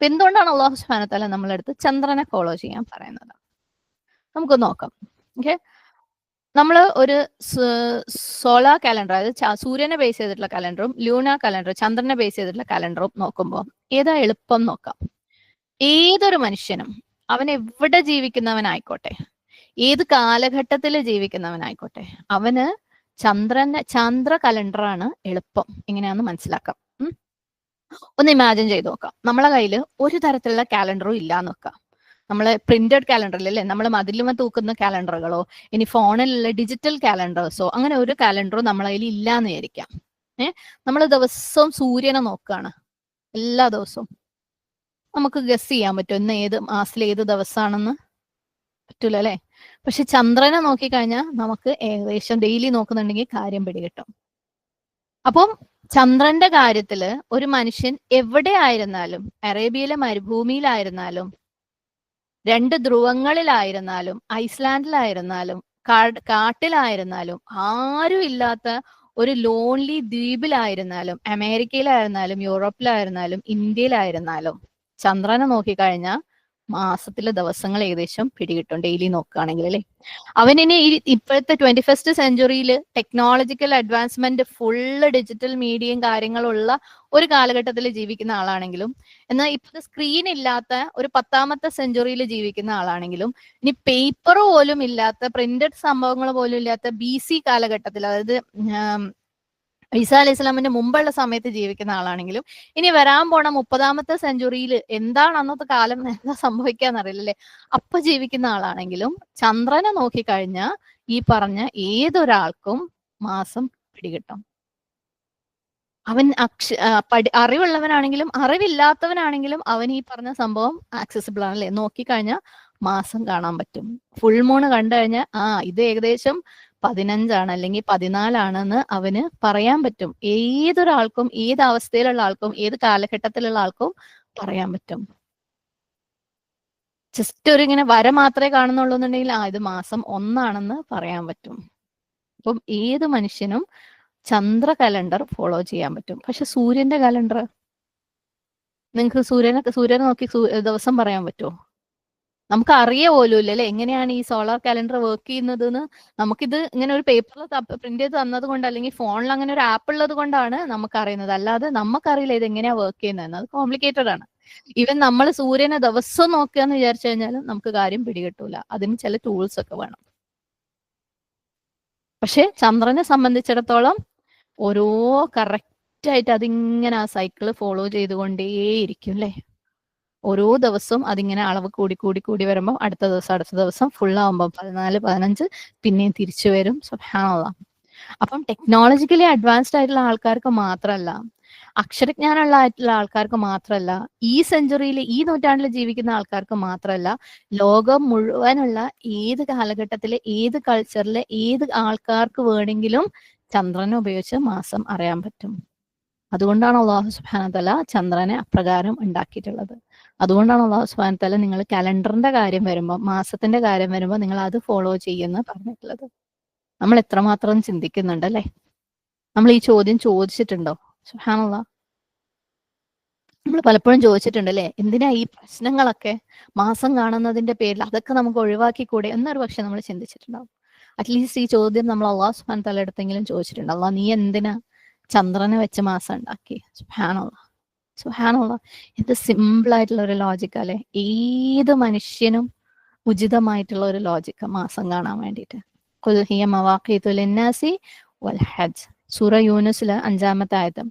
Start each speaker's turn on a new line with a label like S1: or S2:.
S1: അപ്പൊ എന്തുകൊണ്ടാണ് അള്ളാഹു സുബാനത്തല നമ്മളെടുത്ത് ചന്ദ്രനെ ഫോളോ ചെയ്യാൻ പറയുന്നത്? നമുക്ക് നോക്കാം. ഓക്കെ നമ്മൾ ഒരു സോളാർ കലണ്ടർ അതായത് സൂര്യനെ ബേസ് ചെയ്തിട്ടുള്ള കലണ്ടറും ലൂണ കലണ്ടർ ചന്ദ്രനെ ബേസ് ചെയ്തിട്ടുള്ള കലണ്ടറും നോക്കുമ്പോൾ ഏതാ എളുപ്പം നോക്കാം? ഏതൊരു മനുഷ്യനും അവൻ എവിടെ ജീവിക്കുന്നവനായിക്കോട്ടെ ഏത് കാലഘട്ടത്തിൽ ജീവിക്കുന്നവനായിക്കോട്ടെ അവന് ചന്ദ്രന്റെ ചന്ദ്ര കലണ്ടറാണ് എളുപ്പം. ഇങ്ങനെയാന്ന് മനസ്സിലാക്കാം. ഒന്ന് ഇമാജിൻ ചെയ്ത് നോക്കാം. നമ്മളെ കയ്യിൽ ഒരു തരത്തിലുള്ള കാലണ്ടറും ഇല്ലാന്ന് വെക്കാം നമ്മളെ പ്രിന്റഡ് കാലണ്ടറിൽ അല്ലേ? നമ്മൾ മതിലുമ തൂക്കുന്ന കാലണ്ടറുകളോ ഇനി ഫോണിലുള്ള ഡിജിറ്റൽ കാലണ്ടേഴ്സോ അങ്ങനെ ഒരു കാലണ്ടറും നമ്മളെ കയ്യിൽ ഇല്ല എന്ന് വിചാരിക്കാം. ഏഹ് നമ്മൾ ദിവസവും സൂര്യനെ നോക്കുകയാണ് എല്ലാ ദിവസവും. നമുക്ക് ഗസ് ചെയ്യാൻ പറ്റും ഇന്ന് ഏത് മാസത്തിൽ ഏത് ദിവസമാണെന്ന് പറ്റൂല അല്ലേ? പക്ഷെ ചന്ദ്രനെ നോക്കിക്കഴിഞ്ഞാൽ നമുക്ക് ഏകദേശം ഡെയിലി നോക്കുന്നുണ്ടെങ്കിൽ കാര്യം പിടികിട്ടും. അപ്പം ചന്ദ്രന്റെ കാര്യത്തിൽ ഒരു മനുഷ്യൻ എവിടെ ആയിരുന്നാലും അറേബ്യയിലെ മരുഭൂമിയിലായിരുന്നാലും രണ്ട് ധ്രുവങ്ങളിലായിരുന്നാലും ഐസ്ലാൻഡിലായിരുന്നാലും കാട് കാട്ടിലായിരുന്നാലും ആരും ഇല്ലാത്ത ഒരു ലോൺലി ദ്വീപിലായിരുന്നാലും അമേരിക്കയിലായിരുന്നാലും യൂറോപ്പിലായിരുന്നാലും ഇന്ത്യയിലായിരുന്നാലും ചന്ദ്രനെ നോക്കിക്കഴിഞ്ഞാൽ മാസത്തിലെ ദിവസങ്ങൾ ഏകദേശം പിടികിട്ടും. ഡെയിലി നോക്കുകയാണെങ്കിൽ അല്ലേ? അവനിനി ഇപ്പോഴത്തെ ട്വന്റി ഫസ്റ്റ് സെഞ്ചുറിയിൽ ടെക്നോളജിക്കൽ അഡ്വാൻസ്മെന്റ് ഫുള്ള് ഡിജിറ്റൽ മീഡിയയും കാര്യങ്ങളുള്ള ഒരു കാലഘട്ടത്തിൽ ജീവിക്കുന്ന ആളാണെങ്കിലും എന്നാൽ ഇപ്പോഴത്തെ സ്ക്രീൻ ഇല്ലാത്ത ഒരു പത്താമത്തെ സെഞ്ചുറിയിൽ ജീവിക്കുന്ന ആളാണെങ്കിലും ഇനി പേപ്പർ പോലും ഇല്ലാത്ത പ്രിന്റഡ് സംഭവങ്ങൾ പോലും ഇല്ലാത്ത ബി സി കാലഘട്ടത്തിൽ അതായത് ഈസാ അലൈഹി സ്വലാമിന്റെ മുമ്പുള്ള സമയത്ത് ജീവിക്കുന്ന ആളാണെങ്കിലും ഇനി വരാൻ പോണ മുപ്പതാമത്തെ സെഞ്ചുറിയിൽ എന്താണ് അന്നത്തെ കാലം എന്താ സംഭവിക്കാന്നറിയില്ലല്ലേ അപ്പൊ ജീവിക്കുന്ന ആളാണെങ്കിലും ചന്ദ്രനെ നോക്കിക്കഴിഞ്ഞാൽ ഈ പറഞ്ഞ ഏതൊരാൾക്കും മാസം പിടികിട്ടും. അവൻ അക്ഷ പഠി അറിവുള്ളവനാണെങ്കിലും അറിവില്ലാത്തവനാണെങ്കിലും അവൻ ഈ പറഞ്ഞ സംഭവം ആക്സസിബിൾ ആണല്ലേ? നോക്കിക്കഴിഞ്ഞാൽ മാസം കാണാൻ പറ്റും. ഫുൾ മൂൺ കണ്ടു കഴിഞ്ഞാൽ ആ ഇത് ഏകദേശം പതിനഞ്ചാണ് അല്ലെങ്കിൽ പതിനാലാണെന്ന് അവന് പറയാൻ പറ്റും. ഏതൊരാൾക്കും ഏത് അവസ്ഥയിലുള്ള ആൾക്കും ഏത് കാലഘട്ടത്തിലുള്ള ആൾക്കും പറയാൻ പറ്റും. ജസ്റ്റ് ഒരു ഇങ്ങനെ വര മാത്രമേ കാണുന്നുള്ളൂ എന്നുണ്ടെങ്കിൽ ആ ഇത് മാസം ഒന്നാണെന്ന് പറയാൻ പറ്റും. അപ്പം ഏത് മനുഷ്യനും ചന്ദ്ര കലണ്ടർ ഫോളോ ചെയ്യാൻ പറ്റും. പക്ഷെ സൂര്യന്റെ കലണ്ടർ? നിങ്ങൾക്ക് സൂര്യനെ സൂര്യനെ നോക്കി ദിവസം പറയാൻ പറ്റുമോ? നമുക്ക് അറിയ പോലും ഇല്ല അല്ലെ? എങ്ങനെയാണ് ഈ സോളാർ കാലണ്ടർ വർക്ക് ചെയ്യുന്നത് എന്ന് നമുക്കിത് ഇങ്ങനെ ഒരു പേപ്പറിൽ പ്രിന്റ് ചെയ്ത് തന്നത് കൊണ്ട് അല്ലെങ്കിൽ ഫോണിൽ അങ്ങനെ ഒരു ആപ്പ് ഉള്ളത് കൊണ്ടാണ് നമുക്ക് അറിയുന്നത് അല്ലാതെ നമുക്കറിയില്ല ഇത് എങ്ങനെയാണ് വർക്ക് ചെയ്യുന്നത് അത് കോംപ്ലിക്കേറ്റഡ് ആണ്. ഈവൻ നമ്മൾ സൂര്യനെ ദിവസം നോക്കുക എന്ന് വിചാരിച്ചു കഴിഞ്ഞാലും നമുക്ക് കാര്യം പിടികിട്ടൂല. അതിന് ചില ടൂൾസ് ഒക്കെ വേണം. പക്ഷെ ചന്ദ്രനെ സംബന്ധിച്ചിടത്തോളം ഓരോ കറക്റ്റ് ആയിട്ട് അതിങ്ങനെ ആ സൈക്കിൾ ഫോളോ ചെയ്തുകൊണ്ടേയിരിക്കും അല്ലേ? ഓരോ ദിവസവും അതിങ്ങനെ അളവ് കൂടി കൂടി കൂടി വരുമ്പോൾ അടുത്ത ദിവസം അടുത്ത ദിവസം ഫുൾ ആവുമ്പോൾ പതിനാല് പതിനഞ്ച് പിന്നെയും തിരിച്ചു വരും. സ്വഭാവമുള്ള അപ്പം ടെക്നോളജിക്കലി അഡ്വാൻസ്ഡ് ആയിട്ടുള്ള ആൾക്കാർക്ക് മാത്രമല്ല അക്ഷരജ്ഞാനമുള്ള ആയിട്ടുള്ള ആൾക്കാർക്ക് മാത്രമല്ല ഈ സെഞ്ചുറിയിൽ ഈ നൂറ്റാണ്ടിൽ ജീവിക്കുന്ന ആൾക്കാർക്ക് മാത്രമല്ല ലോകം മുഴുവനുള്ള ഏത് കാലഘട്ടത്തിലെ ഏത് കൾച്ചറിലെ ഏത് ആൾക്കാർക്ക് വേണമെങ്കിലും ചന്ദ്രനെ ഉപയോഗിച്ച് മാസം അറിയാൻ പറ്റും. അതുകൊണ്ടാണ് അള്ളാഹു സുബാനത്തല ചന്ദ്രനെ അപ്രകാരം ഉണ്ടാക്കിയിട്ടുള്ളത്. അതുകൊണ്ടാണ് അള്ളാഹു സുബാനത്തല നിങ്ങൾ കലണ്ടറിന്റെ കാര്യം വരുമ്പോൾ മാസത്തിന്റെ കാര്യം വരുമ്പോൾ നിങ്ങൾ അത് ഫോളോ ചെയ്യുന്ന പറഞ്ഞിട്ടുള്ളത്. നമ്മൾ എത്രമാത്രം ചിന്തിക്കുന്നുണ്ട് അല്ലെ? നമ്മൾ ഈ ചോദ്യം ചോദിച്ചിട്ടുണ്ടോ? സുഹാനുള്ള നമ്മൾ പലപ്പോഴും ചോദിച്ചിട്ടുണ്ട് അല്ലെ? എന്തിനാ ഈ പ്രശ്നങ്ങളൊക്കെ? മാസം കാണുന്നതിന്റെ പേരിൽ അതൊക്കെ നമുക്ക് ഒഴിവാക്കി കൂടെ എന്നൊരു പക്ഷെ നമ്മൾ ചിന്തിച്ചിട്ടുണ്ടാവും. അറ്റ്ലീസ്റ്റ് ഈ ചോദ്യം നമ്മൾ അള്ളാഹു സുഹാൻ തല എടുത്തെങ്കിലും ചോദിച്ചിട്ടുണ്ട്. അള്ളാഹ് നീ എന്തിനാ ചന്ദ്രനെ വെച്ച് മാസം ഉണ്ടാക്കി. സുഹാനുള്ള സുഹാനുള്ള ഇത് സിമ്പിൾ ആയിട്ടുള്ള ഒരു ലോജിക് അല്ലെ? ഏത് മനുഷ്യനും ഉചിതമായിട്ടുള്ള ഒരു ലോജിക്ക മാസം കാണാൻ വേണ്ടിട്ട് ഖുൽ ഹിയ മവാഖീതു ലിന്നാസി വൽ സൂറ യൂനുസിലെ അഞ്ചാമത്തെ ആയത്ത്.